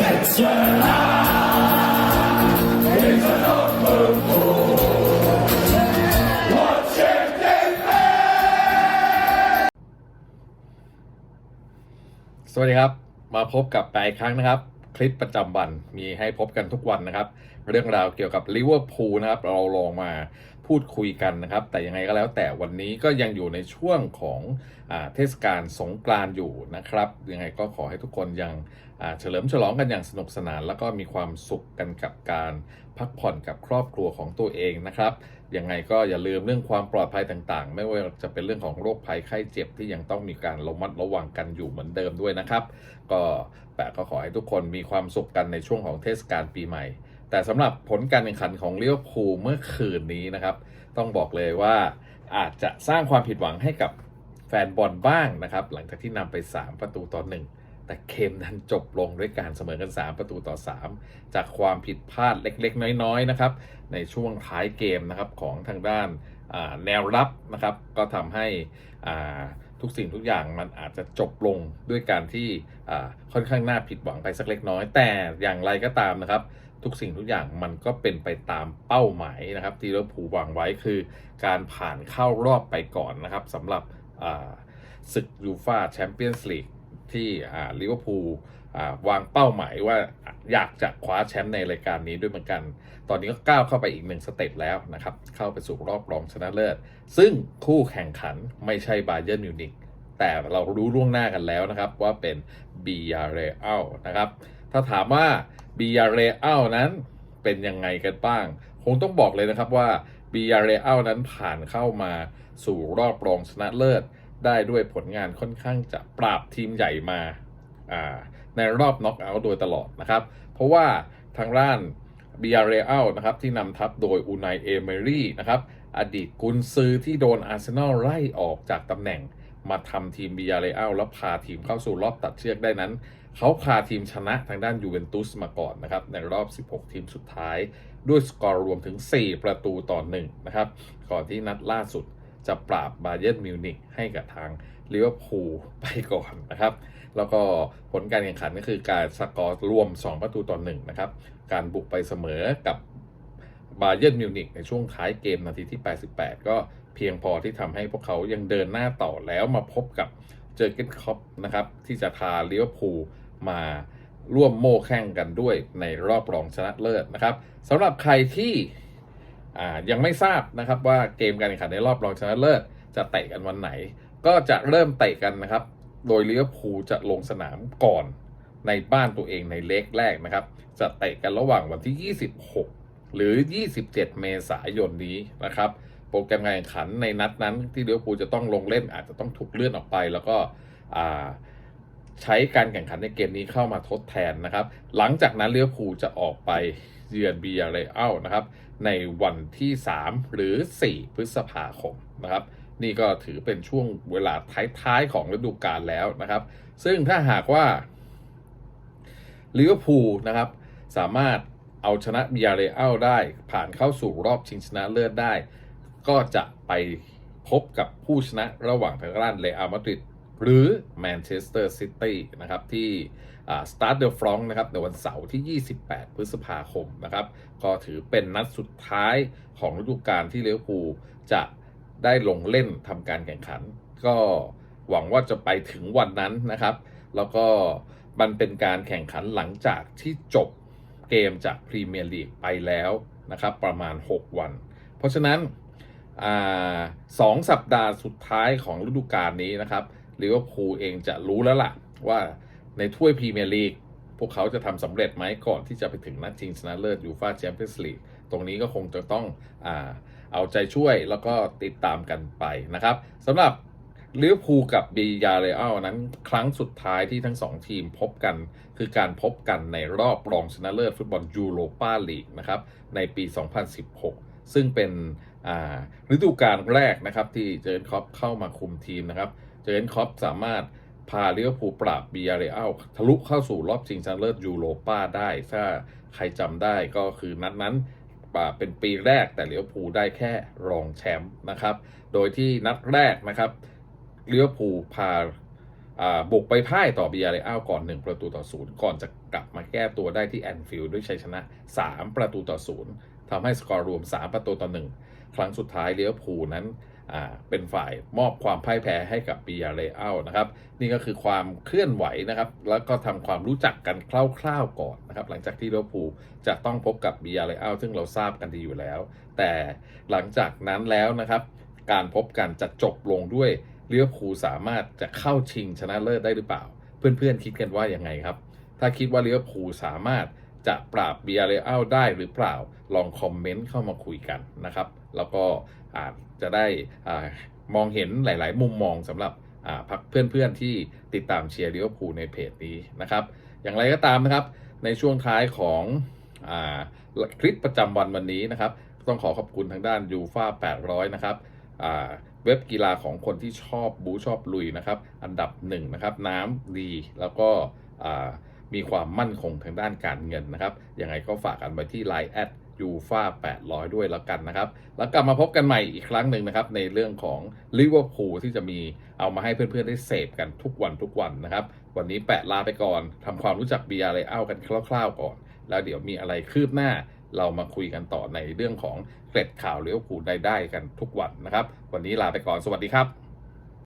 สวัสดีครับ มาพบกับแปอีกครั้งนะครับ คลิปประจำวันมีให้พบกันทุกวันนะครับ เรื่องราวเกี่ยวกับลิเวอร์พูลนะครับ เราลองมา พูดคุยกันนะครับ แต่ยังไงก็แล้วแต่วันนี้ก็ยังอยู่ในช่วงของอเทศกาลสงกรานต์อยู่นะครับ ยังไงก็ขอให้ทุกคนยังเฉลิมฉลองกันอย่างสนุกสนาน แล้วก็มีความสุขกันกับการพักผ่อนกับครอบครัวของตัวเองนะครับยังไงก็อย่าลืมเรื่องความปลอดภัยต่างๆ ไม่ว่าจะเป็นเรื่องของโรคภัยไข้เจ็บที่ยังต้องมีการระมัดระวังกันอยู่เหมือนเดิมด้วยนะครับ ก็แปะก็ขอให้ทุกคนมีความสุขกันในช่วงของเทศกาลปีใหม่ แต่สำหรับผลการแข่งขันของลิเวอร์พูลเมื่อคืนนี้นะครับ ต้องบอกเลยว่าอาจจะสร้างความผิดหวังให้กับแฟนบอลบ้างนะครับ หลังจากที่นำไป 3 ประตูต่อหนึ่งแต่เกมนั้นจบลงด้วยการเสมอกัน 3 ประตูต่อ 3 จากความผิดพลาดเล็กๆ น้อยๆนะครับ ในช่วงท้ายเกมนะครับของทางด้านแนวรับนะครับ ก็ทำให้ทุกสิ่งทุกอย่างมันอาจจะจบลงด้วยการที่ค่อนข้างน่าผิดหวังไปสักเล็กน้อย แต่อย่างไรก็ตามนะครับ ทุกสิ่งทุกอย่างมันก็เป็นไปตามเป้าหมายนะครับ ที่เราผูวางไว้คือการผ่านเข้ารอบไปก่อนนะครับสำหรับศึกยูฟาแชมเปี้ยนส์ลีกที่ลิเวอร์พูลวางเป้าหมายว่าอยากจะคว้าแชมป์ในรายการนี้ด้วยเหมือนกัน ตอนนี้ก็ก้าวเข้าไปอีกหนึ่งสเต็ปแล้วนะครับ เข้าไปสู่รอบรองชนะเลิศ ซึ่งคู่แข่งขันไม่ใช่บาเยิร์นมิวนิกแต่เรารู้ล่วงหน้ากันแล้วนะครับว่าเป็นบียาเรอัลนะครับ ถ้าถามว่าบียาเรอัลนั้นเป็นยังไงกันบ้าง คงต้องบอกเลยนะครับว่าบียาเรอัลนั้นผ่านเข้ามาสู่รอบรองชนะเลิศ ได้ด้วยผลงานค่อนข้างจะปราบทีมใหญ่มาในรอบน็อกเอาท์โดยตลอดนะครับ เพราะว่าทางด้าน b ียาเรอัลนะครับที่นำทัพโดยอูนายเอเมรี่นะครับอดีตกุนซือที่โดนอาร์เซนอลไล่ออกจากตำแหน่ง มาทำทีม b ียาเรอัลแล้วพาทีมเข้าสู่รอบตัดเชือกได้นั้น เขาพาทีมชนะทางด้านยูเวนตุสมาก่อนนะครับ ในรอบ 16 ทีมสุดท้าย ด้วยสกอร์รวมถึง 4 ประตูต่อ1นะครับ ก่อนที่นัดล่าสุดจะปราบบาเยิร์นมิวนิกให้กับทางลิเวอร์พูลไปก่อนนะครับ แล้วก็ผลการแข่งขันก็คือการสกอร์รวม 2 ประตูต่อ1นะครับ การบุกไปเสมอกับ บาเยิร์นมิวนิกในช่วงท้ายเกมนาทีที่ 88 ก็เพียงพอที่ทำให้พวกเขายังเดินหน้าต่อแล้วมาพบกับเจอร์เกนคอปนะครับที่จะพาลิเวอร์พูลมาร่วมโม่แข่งกันด้วยในรอบรองชนะเลิศนะครับสำหรับใครที่ยังไม่ทราบนะครับว่าเกมการแข่งขันในรอบรองชนะเลิศจะเตะกันวันไหน ก็จะเริ่มเตะกันนะครับ โดยลิเวอร์พูลจะลงสนามก่อนในบ้านตัวเองในเล็กแรกนะครับ จะเตะกันระหว่างวันที่ 26 หรือ 27 เมษายนนี้นะครับโปรแกรมการแข่งขันในนัดนั้นที่ลิเวอร์พูลจะต้องลงเล่นอาจจะต้องถูกเลื่อนออกไป แล้วก็ใช้การแข่งขันในเกมนี้เข้ามาทดแทนนะครับ หลังจากนั้นลิเวอร์พูลจะออกไปเยือนบียาเรอัลนะครับ ในวันที่ 3 หรือ 4 พฤษภาคมนะครับ นี่ก็ถือเป็นช่วงเวลาท้ายๆของฤดูกาลแล้วนะครับ ซึ่งถ้าหากว่าลิเวอร์พูลนะครับสามารถ เอาชนะบียาเรอัลได้ ผ่านเข้าสู่รอบชิงชนะเลิศได้ ก็จะไปพบกับผู้ชนะระหว่างทางด้านเรอัลมาดริดหรือแมนเชสเตอร์ซิตี้นะครับที่สตาร์เดอร์ฟรองนะครับในวันเสาร์ที่ 28 พฤษภาคมนะครับ ก็ถือเป็นนัดสุดท้ายของฤดูกาลที่เลิเวอร์พูจะได้ลงเล่นทำการแข่งขัน ก็หวังว่าจะไปถึงวันนั้นนะครับ แล้วก็มันเป็นการแข่งขันหลังจากที่จบ เกมจากพรีเมียร์ลีกไปแล้วนะครับประมาณ 6 วัน เพราะฉะนั้นอสองสัปดาห์สุดท้ายของฤดูกาลนี้นะครับลิเวอร์พูลเองจะรู้แล้วล่ะว่าในถ้วยพรีเมียร์ลีกพวกเขาจะทำสำเร็จไหมก่อนที่จะไปถึงนัดชิงชนะเลิศยูฟาแชมเปี้ยนส์ลีกตรงนี้ก็คงจะต้องอเอาใจช่วยแล้วก็ติดตามกันไปนะครับสำหรับ ลิเวอร์พูลกับบียาเรอัลนั้นครั้งสุดท้ายที่ทั้งสองทีมพบกัน คือการพบกันในรอบรองชนะเลิศฟุตบอลยูโรปาลีกนะครับในปี 2016 ซึ่งเป็นฤดูกาลแรกนะครับที่เจอร์นคล็อปเข้ามาคุมทีมนะครับเจอร์นคล็อปสามารถพาลิเวอร์พูลปราบบียาเรอัลทะลุเข้าสู่รอบชิงชนะเลิศยูโรปาได้ ถ้าใครจำได้ก็คือนัดนั้นอ่าเป็นปีแรกแต่ลิเวอร์พูลได้แค่รองแชมป์นะครับ โดยที่นัดแรกนะครับ เลิเวอร์พูพาบุกไปพ่ายต่อบียาเรอัลก่อน 1 ประตูต่อศูนย์ก่อนจะกลับมาแก้ตัวได้ที่แอนฟิลด์ด้วยชัยชนะ 3 ประตูต่อศูนย์ทำให้สกอร์รวม 3 ประตูต่อ 1 ครั้งสุดท้ายเลี้ยวภูนั้นเป็นฝ่ายมอบความพ่ายแพ้ให้กับบียาเรอัลนะครับ นี่ก็คือความเคลื่อนไหวนะครับ แล้วก็ทำความรู้จักกันคร่าวๆก่อนนะครับ หลังจากที่เลิเวอร์พูจะต้องพบกับบียาเรอัลซึ่งเราทราบกันดีอยู่แล้ว แต่หลังจากนั้นแล้วนะครับ การพบกันจะจบลงด้วย เลิเวอร์พูสามารถจะเข้าชิงชนะเลิศได้หรือเปล่า เพื่อนๆคิดกันว่ายังไงครับ ถ้าคิดว่าเลิเวอร์พูสามารถจะปราบเบียร์เรอัลได้หรือเปล่า ลองคอมเมนต์เข้ามาคุยกันนะครับ แล้วก็อาจจะได้อมองเห็นหลาย ๆ มุมมองสำหรับพักเพื่อนๆที่ติดตามเชียร์ลิเวอร์พูลในเพจนี้นะครับ อย่างไรก็ตามนะครับ ในช่วงท้ายของอคลิปประจำวันวันนี้นะครับ ต้องขอขอบคุณทางด้านยูฟ่า800 นะครับ เว็บกีฬาของคนที่ชอบบูชอบลุยนะครับ อันดับหนึ่งนะครับน้ำดีแล้วก็มีความมั่นคงทางด้านการเงินนะครับ ยังไงก็ฝากกันไว้ที่ Line แอดยูฟา800 ด้วยแล้วกันนะครับ แล้วกลับมาพบกันใหม่อีกครั้งหนึ่งนะครับ ในเรื่องของลิเวอร์พูลที่จะมีเอามาให้เพื่อนๆ ได้เสพกันทุกวันทุกวันนะครับ วันนี้แปะลาไปก่อนทำความรู้จักเบียาเรเอัลกันคร่าวๆก่อน แล้วเดี๋ยวมีอะไรคืบหน้า เรามาคุยกันต่อในเรื่องของเกร็ดข่าวเลี้ยวผูดได้ได้กันทุกวันนะครับ วันนี้ลาไปก่อนสวัสดีครับ